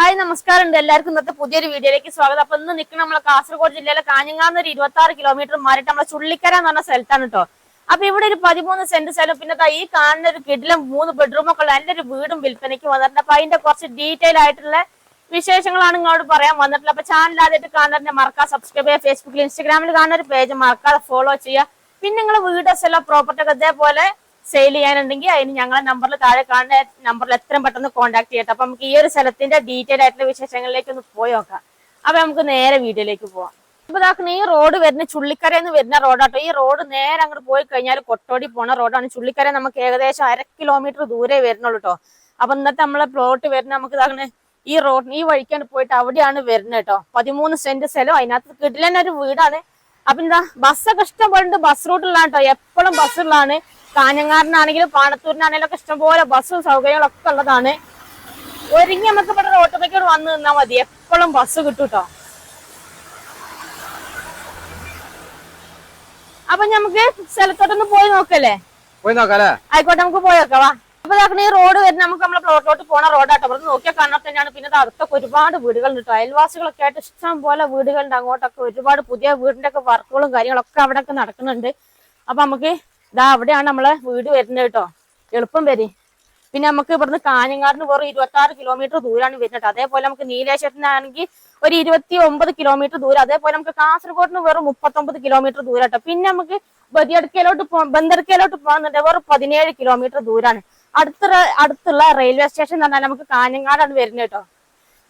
Hi നമസ്കാരം ഉണ്ട് എല്ലാവർക്കും ഇന്നത്തെ പുതിയൊരു വീഡിയോയിലേക്ക് സ്വാഗതം. അപ്പൊ ഇന്ന് നിൽക്കുന്ന നമ്മളെ കാസർഗോഡ് ജില്ലയിലെ കാഞ്ഞങ്ങാന്ന് ഒരു ഇരുപത്തി ആറ് കിലോമീറ്റർ മാറിയിട്ട് നമ്മളെ ചുള്ളിക്കര എന്ന് പറഞ്ഞ സ്ഥലത്താണ് കേട്ടോ അപ്പൊ ഇവിടെ ഒരു പതിമൂന്ന് സെന്റ് സ്ഥലം. പിന്നെ ഈ കാണുന്ന ഒരു കിഡിലും മൂന്ന് ബെഡ്റൂം ഒക്കെ ഉള്ള ഒരു വീടും വിൽപ്പനയ്ക്ക് വന്നിട്ടുണ്ട്. അപ്പൊ അതിന്റെ കുറച്ച് ഡീറ്റെയിൽ ആയിട്ടുള്ള വിശേഷങ്ങളാണ് നിങ്ങളോട് പറയാൻ വന്നിട്ടുള്ളത്. അപ്പൊ ചാനൽ ആദ്യമായിട്ട് കാണുന്നതിന്റെ മറക്കാതെ സബ്സ്ക്രൈബ് ചെയ്യുക. ഫേസ്ബുക്കിൽ ഇൻസ്റ്റാഗ്രാമിൽ കാണുന്ന ഒരു പേജ് മറക്കാതെ ഫോളോ ചെയ്യുക. പിന്നെ നിങ്ങൾ വീട് സ്ഥലം പ്രോപ്പർട്ടി ഒക്കെ ഇതേപോലെ സെയിൽ ചെയ്യാനുണ്ടെങ്കിൽ അതിന് ഞങ്ങളെ നമ്പറിൽ താഴെ കാണുന്ന നമ്പറിൽ എത്രയും പെട്ടെന്ന് കോൺടാക്ട് ചെയ്യട്ടെ അപ്പൊ നമുക്ക് ഈ ഒരു സ്ഥലത്തിന്റെ ഡീറ്റെയിൽ ആയിട്ടുള്ള വിശേഷങ്ങളിലേക്ക് ഒന്ന് പോയി നോക്കാം. അപ്പൊ നമുക്ക് നേരെ വീഡിയോയിലേക്ക് പോവാം. അപ്പൊ ഈ റോഡ് വരുന്ന ചുള്ളിക്കര എന്ന് വരുന്ന റോഡാട്ടോ ഈ റോഡ് നേരെ അങ്ങോട്ട് പോയി കഴിഞ്ഞാൽ കൊട്ടോടി പോണ റോഡാണ് ചുള്ളിക്കര നമുക്ക് ഏകദേശം അര കിലോമീറ്റർ ദൂരെ വരുന്നുള്ളൂ കേട്ടോ. അപ്പൊ ഇന്നത്തെ നമ്മളെ പ്ലോട്ട് വരുന്ന നമുക്ക് ഇതാകണ ഈ റോഡ് ഈ വഴിക്കാണ് പോയിട്ട് അവിടെയാണ് വരുന്നത് കേട്ടോ. പതിമൂന്ന് സെന്റ് സ്ഥലം. അതിനകത്ത് കിടിലൻ ഒരു വീടാണ്. അപ്പൊ എന്താ ബസ്സൊക്കെ ഇഷ്ടം പോലെ ബസ് റൂട്ടിലാണ് കേട്ടോ. എപ്പോഴും ബസ്സുള്ളതാണ് കാഞ്ഞങ്ങാടിനാണെങ്കിലും പാണത്തൂരിനാണെങ്കിലും ഒക്കെ ഇഷ്ടംപോലെ ബസ്സും സൗകര്യങ്ങളൊക്കെ ഉള്ളതാണ്. ഒരുങ്ങി നമുക്ക് ഇവിടെ ഓട്ടോമേക്കോട് വന്ന് നിന്നാ മതി. എപ്പോഴും ബസ് കിട്ടും കേട്ടോ അപ്പൊ നമുക്ക് സ്ഥലത്തോട്ടൊന്ന് പോയി നോക്കല്ലേ? പോയി നോക്കാല്ലേ? ആയിക്കോട്ടെ നമുക്ക് പോയി നോക്കാം വാ. അപ്പൊ ഈ റോഡ് വരുന്ന നമുക്ക് നമ്മളെ പ്ലോട്ടിലോട്ട് പോണ റോഡാട്ടോ. അവിടെ നോക്കിയാൽ കാണാൻ തന്നെയാണ്. പിന്നെ അടുത്തൊക്കെ ഒരുപാട് വീടുകളുണ്ട് കേട്ടോ. അയൽവാസികളൊക്കെ ആയിട്ട് ഇഷ്ടം പോലെ വീടുകളുണ്ട്. അങ്ങോട്ടൊക്കെ ഒരുപാട് പുതിയ വീടിന്റെ ഒക്കെ വർക്കുകളും കാര്യങ്ങളൊക്കെ അവിടെ ഒക്കെ നടക്കുന്നുണ്ട്. അപ്പൊ നമുക്ക് ഇതാ അവിടെയാണ് നമ്മളെ വീട് വരുന്നത് കേട്ടോ. എളുപ്പം വരി. പിന്നെ നമുക്ക് ഇവിടുന്ന് കാഞ്ഞങ്ങാടിന് വെറും ഇരുപത്തി ആറ് കിലോമീറ്റർ ദൂരമാണ് വരുന്നത്. അതേപോലെ നമുക്ക് നീലേശ്വരത്തിനാണെങ്കിൽ ഒരു ഇരുപത്തി ഒമ്പത് കിലോമീറ്റർ ദൂരം. അതേപോലെ നമുക്ക് കാസർഗോഡിന് വെറും മുപ്പത്തൊമ്പത് കിലോമീറ്റർ ദൂരം കേട്ടോ. പിന്നെ നമുക്ക് ബദിയടുക്കയിലോട്ട് പോ ബന്ദടുക്കയിലോട്ട് പോകാന്നുണ്ടെങ്കിൽ വെറും പതിനേഴ് കിലോമീറ്റർ ദൂരാണ്. അടുത്ത അടുത്തുള്ള റെയിൽവേ സ്റ്റേഷൻ എന്ന് പറഞ്ഞാൽ നമുക്ക് കാഞ്ഞങ്ങാടാണ് വരുന്നത് കേട്ടോ.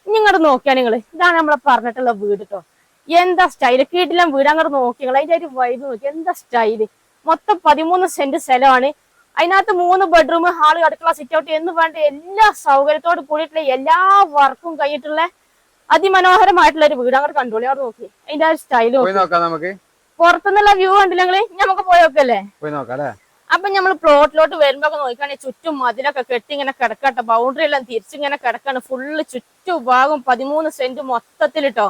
ഇങ്ങോട്ട് നോക്കിയാ നിങ്ങൾ ഇതാണ് നമ്മളെ പറഞ്ഞിട്ടുള്ള വീട് കേട്ടോ. എന്താ സ്റ്റൈൽ കീട്ടിലും വീട് അങ്ങോട്ട് നോക്കി നിങ്ങൾ അതിന്റെ ഒരു വൈബ് നോക്കി എന്താ സ്റ്റൈൽ മൊത്തം പതിമൂന്ന് സെന്റ് സ്ഥലമാണ്. അതിനകത്ത് മൂന്ന് ബെഡ്റൂം ഹാൾ അടുക്കള സിറ്റ് ഔട്ട് എന്ന് വേണ്ട എല്ലാ സൗകര്യത്തോട് കൂടിയിട്ടുള്ള എല്ലാ വർക്കും കഴിഞ്ഞിട്ടുള്ള അതിമനോഹരമായിട്ടുള്ള ഒരു വീട് അങ്ങോട്ട് കണ്ടോളി. അവിടെ നോക്കി. അതിന്റെ ആ ഒരു സ്റ്റൈൽ നമുക്ക്. പുറത്തുനിന്നുള്ള വ്യൂ കണ്ടില്ലെങ്കിൽ നമുക്ക് പോയി നോക്കല്ലേ? പോയി നോക്കാം അല്ലേ? അപ്പൊ നമ്മൾ പ്ലോട്ടിലോട്ട് വരുമ്പോ നോക്കുകയാണെങ്കിൽ ചുറ്റും മതിലൊക്കെ കെട്ടി ഇങ്ങനെ കിടക്കട്ടെ. ബൗണ്ടറി എല്ലാം തിരിച്ചിങ്ങനെ കിടക്കാണ്. ഫുള്ള് ചുറ്റു ഭാഗം പതിമൂന്ന് സെന്റ് മൊത്തത്തിൽ കേട്ടോ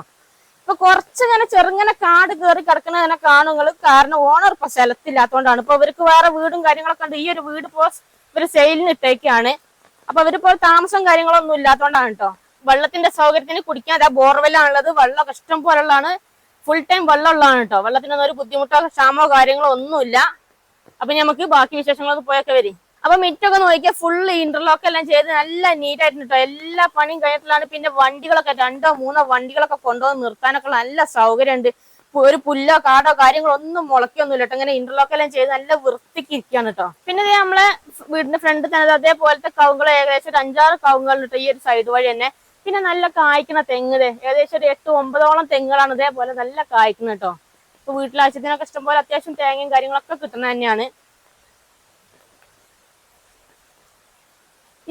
ഇപ്പൊ കുറച്ചിങ്ങനെ ചെറുങ്ങനെ കാട് കയറി കിടക്കണ തന്നെ കാണുങ്ങൾ കാരണം ഓണർ ഇപ്പൊ സ്ഥലത്തില്ലാത്തോണ്ടാണ്. ഇപ്പൊ ഇവർക്ക് വേറെ വീടും കാര്യങ്ങളൊക്കെ ഉണ്ട്. ഈ ഒരു വീട് ഇപ്പോ ഇവർ സെയിലിന് ഇട്ടേക്കാണ്. അപ്പൊ ഇവരിപ്പോൾ താമസം കാര്യങ്ങളൊന്നും ഇല്ലാത്തോണ്ടാണ് കേട്ടോ വെള്ളത്തിന്റെ സൗകര്യത്തിന് കുടിക്കാൻ അതാ ബോർവെല്ലാണുള്ളത്. വെള്ളം ഇഷ്ടം പോലുള്ളതാണ്. ഫുൾ ടൈം വെള്ളം ഉള്ളതാണ് കേട്ടോ വെള്ളത്തിനൊന്നും ഒരു ബുദ്ധിമുട്ടോ ക്ഷാമോ കാര്യങ്ങളോ ഒന്നുമില്ല. അപ്പൊ നമുക്ക് ബാക്കി വിശേഷങ്ങളൊക്കെ പോയൊക്കെ വരും. അപ്പൊ മിറ്റൊക്കെ നോക്കിയാൽ ഫുള്ള് ഇന്റർലോക്ക് എല്ലാം ചെയ്ത് നല്ല നീറ്റ് ആയിട്ട് എല്ലാ പണിയും കഴിഞ്ഞിട്ടുള്ളതാണ്. പിന്നെ വണ്ടികളൊക്കെ രണ്ടോ മൂന്നോ വണ്ടികളൊക്കെ കൊണ്ടുവന്ന് നിർത്താനൊക്കെ നല്ല സൗകര്യമുണ്ട്. ഒരു പുല്ലോ കാടോ കാര്യങ്ങളോ ഒന്നും മുളക്കൊന്നുമില്ല കേട്ടോ ഇങ്ങനെ ഇന്റർലോക്ക് എല്ലാം ചെയ്ത് നല്ല വൃത്തിക്ക് ഇരിക്കുകയാണ് കേട്ടോ പിന്നെ നമ്മളെ വീടിന്റെ ഫ്രണ്ട് തന്നെ അതേപോലത്തെ കവുങ്ങൾ ഏകദേശം ഒരു അഞ്ചാറ് കവുങ്ങൾ കേട്ടോ ഈ ഒരു സൈഡ് വഴി തന്നെ. പിന്നെ നല്ല കായ്ക്കുന്ന തെങ്ങ് ഏകദേശം ഒരു എട്ട് ഒമ്പതോളം തെങ്ങുകളാണ് ഇതേപോലെ നല്ല കായ്ക്കുന്നത് കേട്ടോ ഇപ്പൊ വീട്ടിലാവശ്യത്തിനൊക്കെ ഇഷ്ടംപോലെ അത്യാവശ്യം തേങ്ങയും കാര്യങ്ങളൊക്കെ കിട്ടുന്നത് തന്നെയാണ്.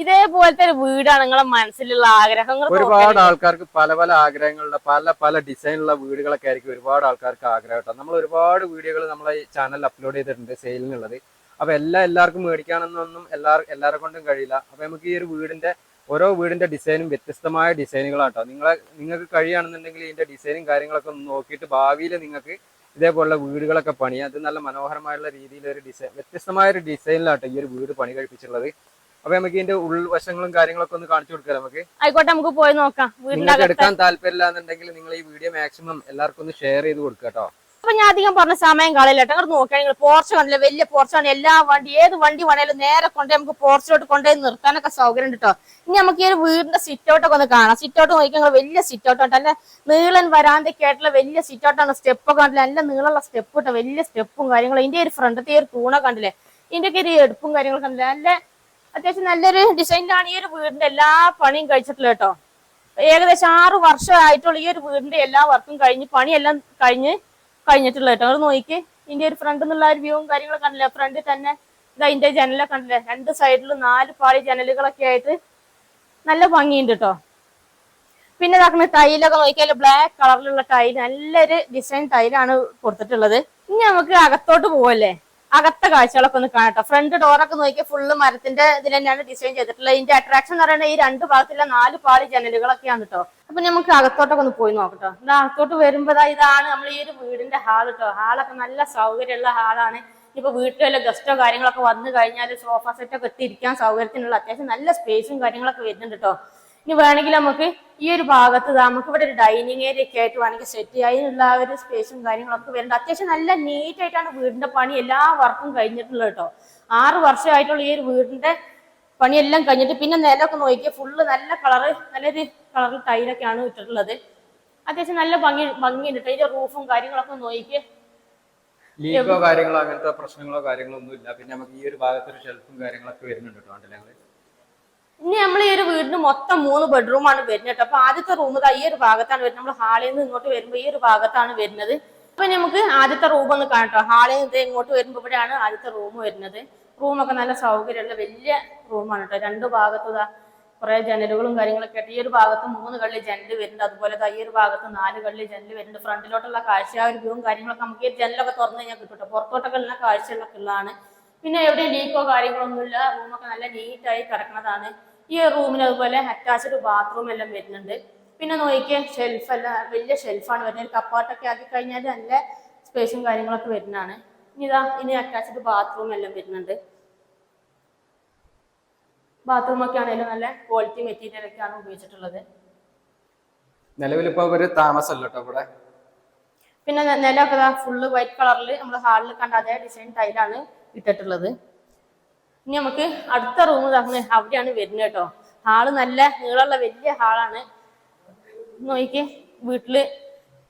ഇതേപോലത്തെ ഒരു വീടാണ് നിങ്ങളെ മനസ്സിലുള്ള ആഗ്രഹങ്ങൾ ഒരുപാട് ആൾക്കാർക്ക് പല പല ആഗ്രഹങ്ങളുള്ള പല പല ഡിസൈനുള്ള വീടുകളൊക്കെ ആയിരിക്കും ഒരുപാട് ആൾക്കാർക്ക് ആഗ്രഹം നമ്മൾ ഒരുപാട് വീഡിയോകൾ നമ്മളെ ചാനലിൽ അപ്ലോഡ് ചെയ്തിട്ടുണ്ട് സെയിലിനുള്ളത്. അപ്പൊ എല്ലാ എല്ലാവർക്കും മേടിക്കാണെന്നൊന്നും എല്ലാ എല്ലാവരെ കൊണ്ടും കഴിയില്ല. അപ്പൊ നമുക്ക് ഈ ഒരു വീടിന്റെ ഓരോ വീടിന്റെ ഡിസൈനും വ്യത്യസ്തമായ ഡിസൈനുകളാട്ടോ നിങ്ങളെ നിങ്ങൾക്ക് കഴിയുകയാണെന്നുണ്ടെങ്കിൽ ഇതിന്റെ ഡിസൈനും കാര്യങ്ങളൊക്കെ ഒന്ന് നോക്കിയിട്ട് ഭാവിയിൽ നിങ്ങൾക്ക് ഇതേപോലുള്ള വീടുകളൊക്കെ പണിയാം അത് നല്ല മനോഹരമായുള്ള രീതിയിൽ ഒരു ഡിസൈൻ വ്യത്യസ്തമായ ഒരു ഡിസൈനിലാട്ടോ ഈ ഒരു വീട് പണി കഴിപ്പിച്ചിട്ടുള്ളത്. അപ്പൊ നമുക്ക് ഇതിന്റെ ഉൾവശങ്ങളും കാര്യങ്ങളൊക്കെ ഒന്ന് കാണിച്ചു കൊടുക്കാം നമുക്ക്. ആയിക്കോട്ടെ നമുക്ക് പോയി നോക്കാം. വീടിന്റെ നിങ്ങൾക്ക് എടുക്കാൻ താല്പര്യമില്ല എന്നുണ്ടെങ്കിൽ നിങ്ങൾ ഈ വീഡിയോ മാക്സിമം എല്ലാവർക്കും ഒന്ന് ഷെയർ ചെയ്ത് കൊടുക്കുക കേട്ടോ. അപ്പൊ ഞാൻ അധികം പറഞ്ഞ സമയം കളയില്ല കേട്ടോ. അങ്ങോട്ട് നോക്കിയാൽ നിങ്ങൾ പോർച്ച് കണ്ടില്ല? വലിയ പോർച്ചാണ് എല്ലാ വണ്ടി ഏത് വണ്ടി വേണേലും നേരെ കൊണ്ടുപോയി നമുക്ക് പോർച്ചിലോട്ട് കൊണ്ടുപോയി നിർത്താനൊക്കെ സൗകര്യം ഉണ്ട് കേട്ടോ. ഇനി നമുക്ക് ഈ ഒരു വീടിന്റെ സിറ്റ് ഔട്ടൊക്കെ ഒന്ന് കാണാം. സിറ്റ് ഔട്ട് നോക്കിയാൽ നിങ്ങൾ വലിയ സിറ്റ് ഔട്ട് ഉണ്ട് നീളൻ വരാന്തൊക്കെ ആയിട്ടുള്ള വലിയ സിറ്റ് ഔട്ടാണ് സ്റ്റെപ്പ് ഒക്കെ കണ്ടില്ല? നല്ല നീളമുള്ള സ്റ്റെപ്പ് കേട്ടോ. വലിയ സ്റ്റെപ്പും കാര്യങ്ങളും. ഇതിന്റെ ഒരു ഫ്രണ്ടത്തെ ഒരു തൂണ കണ്ടില്ലേ? ഇതിന്റെ ഒക്കെ ഒരു എടുപ്പും കാര്യങ്ങളും കണ്ടില്ല? നല്ല അത്യാവശ്യം നല്ലൊരു ഡിസൈനിലാണ് ഈ ഒരു വീടിന്റെ എല്ലാ പണിയും കഴിച്ചിട്ടുള്ളത് കേട്ടോ. ഏകദേശം ആറ് വർഷമായിട്ടുള്ള ഈ ഒരു വീടിന്റെ എല്ലാ വർക്കും കഴിഞ്ഞ് പണിയെല്ലാം കഴിഞ്ഞ് കഴിഞ്ഞിട്ടുള്ളത് കേട്ടോ. നോക്കി ഇതിന്റെ ഒരു ഫ്രണ്ട് എന്നുള്ള ഒരു വ്യൂവും കാര്യങ്ങളൊക്കെ കണ്ടില്ല? ഫ്രണ്ടിൽ തന്നെ ഇതാ ഇതിന്റെ ജനലൊക്കെ കണ്ടില്ല? രണ്ട് സൈഡിലും നാല് പാളി ജനലുകളൊക്കെ ആയിട്ട് നല്ല ഭംഗിയുണ്ട് കേട്ടോ. പിന്നെ ഇതാക്കുന്ന തൈലൊക്കെ നോക്കിയാൽ ബ്ലാക്ക് കളറിലുള്ള ടൈൽ നല്ലൊരു ഡിസൈൻ ടൈലാണ് കൊടുത്തിട്ടുള്ളത്. ഇനി നമുക്ക് അകത്തോട്ട് പോവല്ലേ? അകത്തെ കാഴ്ചകളൊക്കെ ഒന്ന് കാണട്ടോ ഫ്രണ്ട് ഡോറൊക്കെ നോക്കിയാൽ ഫുള്ള് മരത്തിന്റെ ഇതിൽ തന്നെയാണ് ഡിസൈൻ ചെയ്തിട്ടുള്ളത്. ഇതിന്റെ അട്രാക്ഷൻ എന്ന് പറയുന്നത് ഈ രണ്ട് ഭാഗത്തുള്ള നാല് പാളി ജനലുകളൊക്കെയാണ് കേട്ടോ. അപ്പൊ നമുക്ക് അകത്തോട്ടൊക്കെ ഒന്ന് പോയി നോക്കട്ടോ ഇത് അകത്തോട്ട് വരുമ്പോഴാ ഇതാണ് നമ്മൾ ഈ ഒരു വീടിന്റെ ഹാൾ കേട്ടോ. ഹാളൊക്കെ നല്ല സൗകര്യമുള്ള ഹാളാണ് ഇപ്പൊ വീട്ടിൽ വല്ല ഗസ്റ്റോ കാര്യങ്ങളൊക്കെ വന്നു കഴിഞ്ഞാൽ സോഫ സെറ്റ് ഒക്കെ സൗകര്യത്തിനുള്ള അത്യാവശ്യം നല്ല സ്പേസും കാര്യങ്ങളൊക്കെ വരുന്നുണ്ട് കേട്ടോ. ഇനി വേണമെങ്കിൽ നമുക്ക് ഈ ഒരു ഭാഗത്ത് നമുക്ക് ഇവിടെ ഒരു ഡൈനിങ് ഏരിയ ഒക്കെ ആയിട്ട് വേണമെങ്കിൽ സെറ്റ് ചെയ്യാം. അതിനുള്ള ആ ഒരു സ്പേസും കാര്യങ്ങളൊക്കെ വരുന്നുണ്ട് അത്യാവശ്യം നല്ല നീറ്റ് ആയിട്ടാണ് വീടിന്റെ പണി എല്ലാ വർക്കും കഴിഞ്ഞിട്ടുള്ളത് കേട്ടോ. ആറ് വർഷമായിട്ടുള്ള ഈ ഒരു വീടിന്റെ പണിയെല്ലാം കഴിഞ്ഞിട്ട് പിന്നെ നിലമൊക്കെ നോക്കിയാൽ ഫുള്ള് നല്ല കളറ് നല്ലൊരു കളറിൽ ടൈലൊക്കെയാണ് ഇട്ടിട്ടുള്ളത്. അത്യാവശ്യം നല്ല ഭംഗി ഭംഗിയുണ്ട് അതിന്റെ റൂഫും കാര്യങ്ങളൊക്കെ നോക്കിയേ ലീക്കോ കാര്യങ്ങളോ അങ്ങനത്തെ പ്രശ്നങ്ങളോ കാര്യങ്ങളോ ഒന്നും ഇല്ല. പിന്നെ നമുക്ക് ഈ ഒരു ഭാഗത്തൊരു ഷെൽഫും കാര്യങ്ങളൊക്കെ വരുന്നുണ്ട് കേട്ടോ ഇനി നമ്മൾ ഈ ഒരു വീടിന് മൊത്തം മൂന്ന് ബെഡ്റൂമാണ് വരുന്നത് കേട്ടോ. അപ്പൊ ആദ്യത്തെ റൂം ഈ ഒരു ഭാഗത്താണ് വരുന്നത്. നമ്മൾ ഹാളിൽ നിന്ന് ഇങ്ങോട്ട് വരുമ്പോൾ ഈ ഒരു ഭാഗത്താണ് വരുന്നത്. അപ്പൊ നമുക്ക് ആദ്യത്തെ റൂം ഒന്ന് കാണട്ടോ ഹാളിൽ നിന്ന് ഇങ്ങോട്ട് വരുമ്പോൾ ഇവിടെയാണ് ആദ്യത്തെ റൂം വരുന്നത്. റൂമൊക്കെ നല്ല സൗകര്യമുള്ള വലിയ റൂമാണ് കേട്ടോ. രണ്ട് ഭാഗത്തും ഇതാ കുറെ ജനലുകളും കാര്യങ്ങളൊക്കെ ആയിട്ട് ഈ ഒരു ഭാഗത്ത് മൂന്ന് കള്ളി ജനൽ വരുന്നുണ്ട്. അതുപോലെ ഈ ഒരു ഭാഗത്ത് നാല് കള്ളി ജനൽ വരുന്നുണ്ട്. ഫ്രണ്ടിലോട്ടുള്ള കാഴ്ച ആ ഒരു വ്യൂവും കാര്യങ്ങളൊക്കെ നമുക്ക് ഈ ജനലൊക്കെ തുറന്നു കഴിഞ്ഞാൽ കിട്ടും പുറത്തോട്ടൊക്കെ ഉള്ള കാഴ്ചകളൊക്കെ ഉള്ളതാണ്. പിന്നെ എവിടെയും ലീക്കോ കാര്യങ്ങളൊന്നുമില്ല റൂമൊക്കെ നല്ല നീറ്റായി കിടക്കുന്നതാണ്. ഈ റൂമിന് അതുപോലെ അറ്റാച്ച്ഡ് ബാത്റൂം എല്ലാം വരുന്നുണ്ട്. പിന്നെ നോക്കിയാൽ ഷെൽഫ് എല്ലാം വലിയ ഷെൽഫാണ് വരുന്നത്. ഒരു കപ്പാട്ടൊക്കെ ആക്കി കഴിഞ്ഞാൽ നല്ല സ്പേസും കാര്യങ്ങളൊക്കെ വരുന്നതാണ്. ഇനി ഇതാ ഇനി അറ്റാച്ച്ഡ് ബാത്റൂം എല്ലാം വരുന്നുണ്ട്. ബാത്റൂം ഒക്കെ ആണെങ്കിലും നല്ല ക്വാളിറ്റി മെറ്റീരിയൽ ഒക്കെയാണ് ഉപയോഗിച്ചിട്ടുള്ളത്. നിലവിലിപ്പോ ഒരു താമസമല്ല ഇവിടെ? പിന്നെ നിലമൊക്കെ ഫുള്ള് വൈറ്റ് കളറിൽ നമ്മൾ ഹാളിൽ കണ്ട അതേ ഡിസൈൻ ടൈലാണ് ഇട്ടിട്ടുള്ളത്. ഇനി നമുക്ക് അടുത്ത റൂം തന്നെ അവിടെയാണ് വരുന്നത് കേട്ടോ. ഹാൾ നല്ല നീളമുള്ള വലിയ ഹാളാണ്. നോക്കിക്ക് വീട്ടിൽ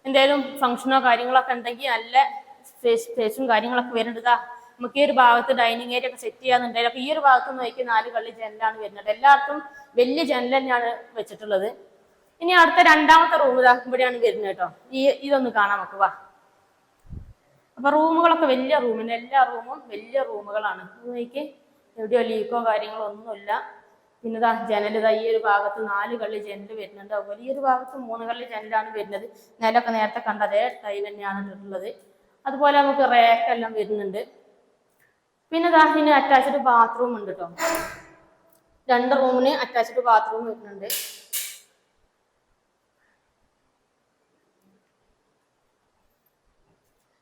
എന്തേലും ഫംഗ്ഷനോ കാര്യങ്ങളൊക്കെ ഉണ്ടെങ്കിൽ നല്ല സ്പേസ് സ്പേസും കാര്യങ്ങളൊക്കെ വരുന്നുണ്ട്. നമുക്ക് ഈ ഒരു ഭാഗത്ത് ഡൈനിങ് ഏരിയ ഒക്കെ സെറ്റ് ചെയ്യാന്നുണ്ടെങ്കിൽ അപ്പൊ ഈ ഒരു ഭാഗത്ത് നോക്കി നാല് കള്ളി ജനലാണ് വരുന്നത്. എല്ലാവർക്കും വലിയ ജനൽ തന്നെയാണ് വെച്ചിട്ടുള്ളത്. ഇനി അടുത്ത രണ്ടാമത്തെ റൂം ഇതാ ഇവിടെയാണ് വരുന്നത് കേട്ടോ. ഈ ഇതൊന്ന് കാണാം നമുക്ക് വാ. അപ്പൊ റൂമുകളൊക്കെ വലിയ റൂമിന് എല്ലാ റൂമും വലിയ റൂമുകളാണ് നോക്കി എവിടെയോ ലീക്കോ കാര്യങ്ങളോ ഒന്നുമില്ല. പിന്നെ ഇതാ ജനൽ ഇതാ ഈ ഒരു ഭാഗത്ത് നാല് കള്ളി ജനൽ വരുന്നുണ്ട്. അതുപോലെ ഈ ഒരു ഭാഗത്ത് മൂന്ന് കള്ളി ജനലാണ് വരുന്നത്. നിലമൊക്കെ നേരത്തെ കണ്ട അതേ ടൈൽ തന്നെയാണ് ഇട്ടിട്ടുള്ളത്. അതുപോലെ നമുക്ക് റേക്കെല്ലാം വരുന്നുണ്ട്. പിന്നെ ഇതാ ഇതിന് അറ്റാച്ച്ഡ് ബാത്റൂം ഉണ്ട് കേട്ടോ രണ്ട് റൂമിന് അറ്റാച്ച്ഡ് ബാത്റൂം വരുന്നുണ്ട്.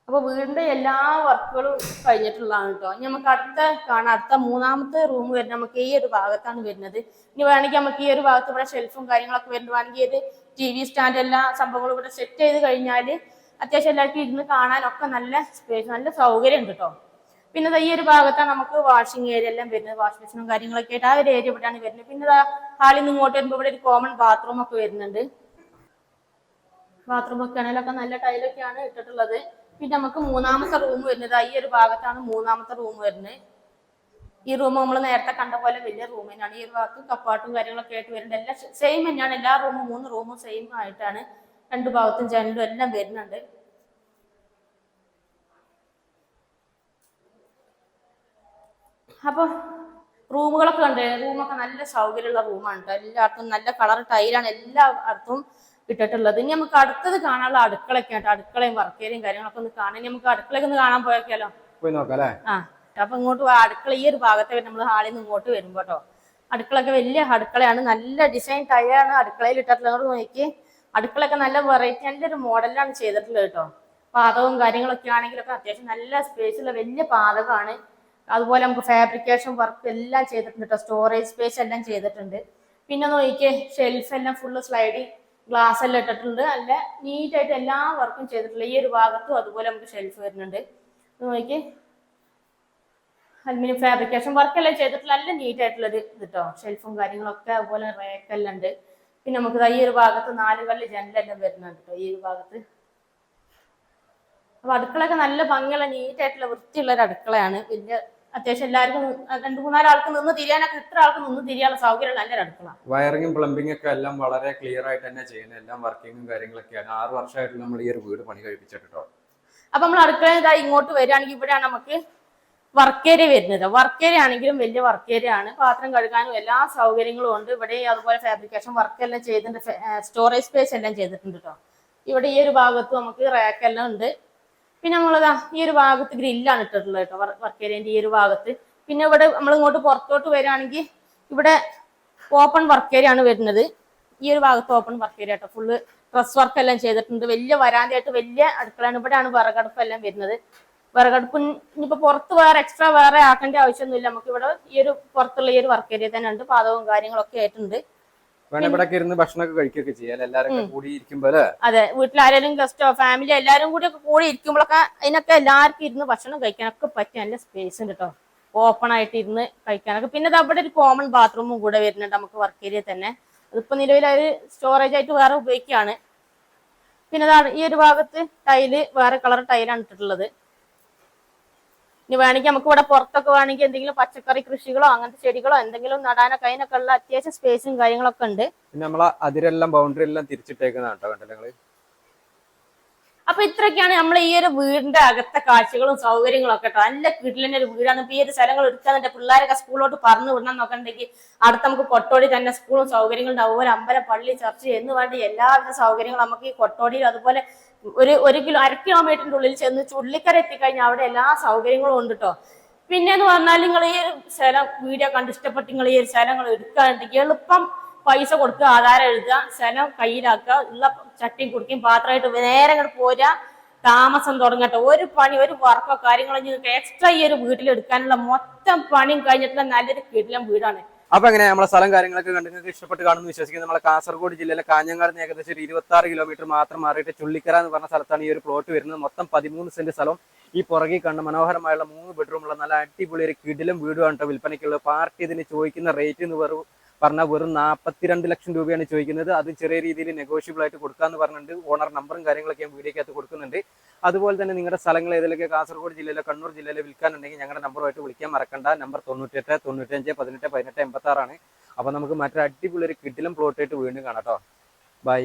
അപ്പൊ വീടിന്റെ എല്ലാ വർക്കുകളും കഴിഞ്ഞിട്ടുള്ളതാണ് കേട്ടോ ഇനി നമുക്ക് അടുത്ത കാണാം. അടുത്ത മൂന്നാമത്തെ റൂം വരുന്നത് നമുക്ക് ഈ ഒരു ഭാഗത്താണ് വരുന്നത്. ഇനി വേണമെങ്കിൽ നമുക്ക് ഈ ഒരു ഭാഗത്ത് ഇവിടെ ഷെൽഫും കാര്യങ്ങളൊക്കെ വരുന്നത് വേണമെങ്കിൽ ഒരു ടി വി സ്റ്റാൻഡ് എല്ലാ സംഭവങ്ങളും ഇവിടെ സെറ്റ് ചെയ്ത് കഴിഞ്ഞാൽ അത്യാവശ്യം എല്ലാവർക്കും ഇരുന്ന് കാണാനൊക്കെ നല്ല സ്പേസ് നല്ല സൗകര്യം ഉണ്ട് കേട്ടോ പിന്നെ ഈ ഒരു ഭാഗത്താണ് നമുക്ക് വാഷിംഗ് ഏരിയ എല്ലാം വരുന്നത്. വാഷിംഗ് മെഷീനും കാര്യങ്ങളൊക്കെ ആയിട്ട് ആ ഒരു ഏരിയ ഇവിടെയാണ് വരുന്നത്. പിന്നെ ഹാളിൽ നിന്ന് ഇങ്ങോട്ട് വരുമ്പോൾ ഇവിടെ ഒരു കോമൺ ബാത്റൂം ഒക്കെ വരുന്നുണ്ട്. ബാത്റൂം ഒക്കെ ആണെങ്കിലൊക്കെ നല്ല ടൈലൊക്കെയാണ് ഇട്ടിട്ടുള്ളത്. പിന്നെ നമുക്ക് മൂന്നാമത്തെ റൂം വരുന്നത്. ഈ ഒരു ഭാഗത്താണ് മൂന്നാമത്തെ റൂം വരുന്നത്. ഈ റൂം നമ്മൾ നേരത്തെ കണ്ട പോലെ വലിയ റൂം തന്നെയാണ്. ഈ ഭാഗത്ത് കപ്പാട്ടും കാര്യങ്ങളൊക്കെ ആയിട്ട് വരുന്നുണ്ട്. എല്ലാം സെയിം തന്നെയാണ്. എല്ലാ റൂമും മൂന്ന് റൂമും സെയിം ആയിട്ടാണ് രണ്ട് ഭാഗത്തും ജനലും എല്ലാം വരുന്നുണ്ട്. അപ്പൊ റൂമുകളൊക്കെ ഉണ്ട് റൂമൊക്കെ നല്ല സൗകര്യമുള്ള റൂമാണ് കേട്ടോ എല്ലായിടത്തും നല്ല കളർ ടൈലാണ് എല്ലായിടത്തും ഇട്ടിട്ടുള്ളത്. ഇനി നമുക്ക് അടുത്തത് കാണാനുള്ള അടുക്കളയൊക്കെ കേട്ടോ അടുക്കളയും വർക്കേരിയും കാര്യങ്ങളൊക്കെ ഒന്ന് കാണാൻ നമുക്ക് അടുക്കളയൊക്കെ ഒന്ന് കാണാൻ പോയൊക്കെയല്ലോ പോയി നോക്കാം ആ അപ്പൊ ഇങ്ങോട്ട്. അടുക്കള ഈ ഒരു ഭാഗത്തെ നമ്മൾ ഹാളിൽ നിന്ന് ഇങ്ങോട്ട് വരുമ്പോ കേട്ടോ അടുക്കളയൊക്കെ വലിയ അടുക്കളയാണ്. നല്ല ഡിസൈൻ ടൈലാണ് അടുക്കളയിൽ ഇട്ടിട്ടുള്ളത്. നോക്കി. അടുക്കളയൊക്കെ നല്ല വെറൈറ്റി നല്ലൊരു മോഡലിലാണ് ചെയ്തിട്ടുള്ളത് കേട്ടോ പാതകവും കാര്യങ്ങളൊക്കെ ആണെങ്കിലൊക്കെ അത്യാവശ്യം നല്ല സ്പേസുള്ള വലിയ പാതകമാണ് അതുപോലെ നമുക്ക് ഫാബ്രിക്കേഷൻ വർക്ക് എല്ലാം ചെയ്തിട്ടുണ്ട് കേട്ടോ സ്റ്റോറേജ് സ്പേസ് എല്ലാം ചെയ്തിട്ടുണ്ട്. പിന്നെ നോക്കിയേ ഷെൽഫ് എല്ലാം ഫുള്ള് സ്ലൈഡിങ് ഗ്ലാസ് എല്ലാം ഇട്ടിട്ടുണ്ട്. നല്ല നീറ്റായിട്ട് എല്ലാ വർക്കും ചെയ്തിട്ടുള്ള ഈ ഒരു ഭാഗത്തും അതുപോലെ നമുക്ക് ഷെൽഫ് വരുന്നുണ്ട്. നോക്കി അലുമിനിയം ഫാബ്രിക്കേഷൻ വർക്കെല്ലാം ചെയ്തിട്ടുള്ള നല്ല നീറ്റ് ആയിട്ടുള്ളൊരു ഇത് കേട്ടോ ഷെൽഫും കാര്യങ്ങളൊക്കെ അതുപോലെ റേക്കെല്ലാം ഉണ്ട്. പിന്നെ നമുക്ക് ഈ ഒരു ഭാഗത്ത് നാല് കല്ല് ജനലെല്ലാം വരുന്നുണ്ട് കേട്ടോ ഈ ഒരു ഭാഗത്ത്. അപ്പൊ അടുക്കളയൊക്കെ നല്ല ഭംഗിയുള്ള നീറ്റ് ആയിട്ടുള്ള വൃത്തിയുള്ള ഒരു അടുക്കളയാണ്. വലിയ അത്യാവശ്യം എല്ലാവർക്കും രണ്ടു മൂന്നാലാൾക്ക് നിന്ന് തിരിയാനൊക്കെ എത്ര ആൾക്ക് നിന്ന് തിരിയാനുള്ള സൗകര്യമുള്ള നല്ലൊരു അടുക്കള. വയറിങ്ങും പ്ലംബിംഗ് ഒക്കെ എല്ലാം വളരെ ക്ലിയർ ആയിട്ട് തന്നെ ചെയ്യുന്ന എല്ലാം വർക്കിങ്ങും കാര്യങ്ങളൊക്കെയാണ്. ആറ് വർഷമായിട്ട് നമ്മൾ ഈ ഒരു വീട് പണി കഴിപ്പിച്ചിട്ടോ അപ്പൊ നമ്മൾ അടുക്കള ഇതാ ഇങ്ങോട്ട് വരികയാണെങ്കിൽ ഇവിടെയാണ് നമുക്ക് വർക്ക് ഏരിയ വരുന്നത്. വർക്ക് ഏരിയ ആണെങ്കിലും വലിയ വർക്ക് ഏരിയ ആണ്. പാത്രം കഴുകാനും എല്ലാ സൗകര്യങ്ങളും ഉണ്ട്. ഇവിടെ അതുപോലെ ഫാബ്രിക്കേഷൻ വർക്ക് എല്ലാം ചെയ്തിട്ടുണ്ട്. സ്റ്റോറേജ് സ്പേസ് എല്ലാം ചെയ്തിട്ടുണ്ട് കേട്ടോ ഇവിടെ ഈ ഒരു ഭാഗത്ത് നമുക്ക് റാക്ക് എല്ലാം ഉണ്ട്. പിന്നെ നമ്മളതാ ഈ ഒരു ഭാഗത്ത് ഗ്രില്ലാണ് ഇട്ടിട്ടുള്ളത് കേട്ടോ വർക്ക് ഈ ഒരു ഭാഗത്ത്. പിന്നെ ഇവിടെ നമ്മൾ ഇങ്ങോട്ട് പുറത്തോട്ട് വരികയാണെങ്കിൽ ഇവിടെ ഓപ്പൺ വർക്ക് ഏരിയ ആണ് വരുന്നത്. ഈ ഒരു ഭാഗത്ത് ഓപ്പൺ വർക്ക് ഏരിയ കേട്ടോ ഫുള്ള് ഡ്രസ് വർക്ക് എല്ലാം ചെയ്തിട്ടുണ്ട്. വലിയ വരാന്തയായിട്ട് വലിയ അടുക്കളയാണ്. ഇവിടെയാണ് വിറകടുപ്പ് എല്ലാം വരുന്നത്. വിറകടുപ്പ് ഇനിയിപ്പോ പുറത്ത് വേറെ എക്സ്ട്രാ വേറെ ആക്കേണ്ട ആവശ്യമൊന്നുമില്ല. നമുക്ക് ഇവിടെ ഈ ഒരു പുറത്തുള്ള ഈ ഒരു വർക്ക് ഏരിയ തന്നെ ഉണ്ട്. പാദവും കാര്യങ്ങളൊക്കെ ആയിട്ടുണ്ട്. വേണേ ഇവിടെ ഇരുന്ന് ഭക്ഷണമൊക്കെ കഴിക്കുകയൊക്കെ ചെയ്യാം. എല്ലാരും കൂടി ഇരിക്കുമ്പോൾ അതെ വീട്ടിൽ ആരെങ്കിലും ഗസ്റ്റോ ഫാമിലി എല്ലാരും കൂടി ഒക്കെ കൂടി ഇരിക്കുമ്പോഴൊക്കെ അതിനൊക്കെ എല്ലാവർക്കും ഇരുന്ന് ഭക്ഷണം കഴിക്കാനൊക്കെ പറ്റിയ നല്ല സ്പേസ് ഉണ്ട് കേട്ടോ ഓപ്പൺ ആയിട്ട് ഇരുന്ന് കഴിക്കാനൊക്കെ. പിന്നെ അവിടെ ഒരു കോമൺ ബാത്റൂമും കൂടെ വരുന്നുണ്ട് നമുക്ക് വർക്ക് ഏരിയ തന്നെ. അതിപ്പോ നിലവിൽ അത് സ്റ്റോറേജ് ആയിട്ട് വേറെ ഉപയോഗിക്കുകയാണ്. പിന്നെ ഈ ഒരു ഭാഗത്ത് ടൈൽ വേറെ കളർ ടൈലാണ് ഇട്ടിട്ടുള്ളത്. ഇനി വേണമെങ്കിൽ നമുക്ക് ഇവിടെ പുറത്തൊക്കെ വേണമെങ്കിൽ എന്തെങ്കിലും പച്ചക്കറി കൃഷികളോ അങ്ങനത്തെ ചെടികളോ എന്തെങ്കിലും നടാനൊക്കെ അതിനൊക്കെ ഉള്ള അത്യാവശ്യം സ്പേസും കാര്യങ്ങളൊക്കെ ഉണ്ട്. പിന്നെ നമ്മളെ അതിരെല്ലാം ബൗണ്ടറി എല്ലാം തിരിച്ചിട്ടേക്കുന്നതാണ് കേട്ടോ കണ്ടല്ലേ അപ്പൊ ഇത്രയൊക്കെയാണ് നമ്മൾ ഈ ഒരു വീടിന്റെ അകത്തെ കാഴ്ചകളും സൗകര്യങ്ങളും ഒക്കെ കേട്ടോ. നല്ല വീട്ടിൽ ഒരു വീടാണ്. ഇപ്പൊ ഈ ഒരു സ്ഥലങ്ങൾ എടുക്കാന്നുണ്ട് പിള്ളേരൊക്കെ സ്കൂളിലോട്ട് പറഞ്ഞു വിടണം നോക്കണ്ടെങ്കിൽ അടുത്ത നമുക്ക് കൊട്ടോടി തന്നെ സ്കൂളും സൗകര്യങ്ങളും അതുപോലെ അമ്പലം പള്ളി ചർച്ച് എന്ന് വേണ്ടി എല്ലാവിധ സൗകര്യങ്ങളും നമുക്ക് ഈ കൊട്ടോടിയിൽ അതുപോലെ ഒരു ഒരു കിലോ അര കിലോമീറ്ററിന്റെ ഉള്ളിൽ ചെന്ന് ചുള്ളിക്കര എത്തിക്കഴിഞ്ഞാൽ അവിടെ എല്ലാ സൗകര്യങ്ങളും ഉണ്ട് കേട്ടോ. പിന്നെ എന്ന് പറഞ്ഞാൽ നിങ്ങൾ ഈ ഒരു സ്ഥലം വീഡിയോ കണ്ട് ഇഷ്ടപ്പെട്ട് നിങ്ങൾ ഈ ഒരു സ്ഥലങ്ങൾ എടുക്കാനുണ്ടെങ്കിൽ എളുപ്പം പൈസ കൊടുക്കുക ആധാരം എഴുതുക സ്ഥലം കയ്യിലാക്കുക ഉള്ള ചട്ടിയും കുടിക്കും പാത്രമായിട്ട് നേരെ അങ്ങോട്ട് പോരാ താമസം തുടങ്ങട്ടെ. ഒരു പണി ഒരു വർക്കോ കാര്യങ്ങളോ നിങ്ങൾക്ക് എക്സ്ട്രാ ഈ ഒരു വീട്ടിലെടുക്കാനുള്ള മൊത്തം പണിയും കഴിഞ്ഞിട്ടുള്ള നല്ലൊരു കിടിലം വീടാണ്. അപ്പൊ എങ്ങനെ നമ്മളെ സ്ഥലം കാര്യങ്ങളൊക്കെ കണ്ട് നിങ്ങൾക്ക് ഇഷ്ടപ്പെട്ട് കാണുമെന്ന് വിശ്വസിക്കുന്നത് നമ്മളെ കാസർഗോഡ് ജില്ലയിലെ കാഞ്ഞങ്ങാട് ഏകദേശം ഒരു ഇരുപത്തി ആറ് കിലോമീറ്റർ മാത്രം മാറിയിട്ട് ചുള്ളിക്കര എന്ന് പറഞ്ഞ സ്ഥലത്താണ് ഈ ഒരു പ്ലോട്ട് വരുന്നത്. മൊത്തം പതിമൂന്ന് സെന്റ് സ്ഥലം ഈ പുറകിൽ കണ്ട മനോഹരമായുള്ള മൂന്ന് ബെഡ്റൂമുള്ള നല്ല അടിപൊളി ഒരു കിടിലും വീടുമാണ് കേട്ടോ വിൽപ്പനയ്ക്കുള്ളത്. പാർട്ടി ഇതിന് ചോദിക്കുന്ന റേറ്റ് എന്ന് വെറും പറഞ്ഞാൽ വെറും നാൽപ്പത്തിരണ്ട് ലക്ഷം രൂപയാണ് ചോദിക്കുന്നത്. അത് ചെറിയ രീതിയിൽ നെഗോഷ്യബിൾ ആയിട്ട് കൊടുക്കാന്ന് പറഞ്ഞിട്ടുണ്ട്. ഓണർ നമ്പറും കാര്യങ്ങളൊക്കെ ഞാൻ വീഡിയോക്കകത്ത് കൊടുക്കുന്നുണ്ട്. അതുപോലെ തന്നെ നിങ്ങളുടെ സ്ഥലങ്ങൾ ഏതിലൊക്കെ കാസർഗോഡ് ജില്ലയിലോ കണ്ണൂർ ജില്ലയിലോ വിൽക്കാനുണ്ടെങ്കിൽ ഞങ്ങളുടെ നമ്പറുമായിട്ട് വിളിക്കാൻ മറക്കണ്ട. നമ്പർ തൊണ്ണൂറ്റെട്ട് തൊണ്ണൂറ്റഞ്ച് പതിനെട്ട് പതിനെട്ട് എൺപത്തി ആറാണ് അപ്പോൾ നമുക്ക് മറ്റൊരു അടിപൊളി ഒരു കിഡിലും പ്ലോട്ടായിട്ട് വീണ്ടും കാണാം കേട്ടോ ബൈ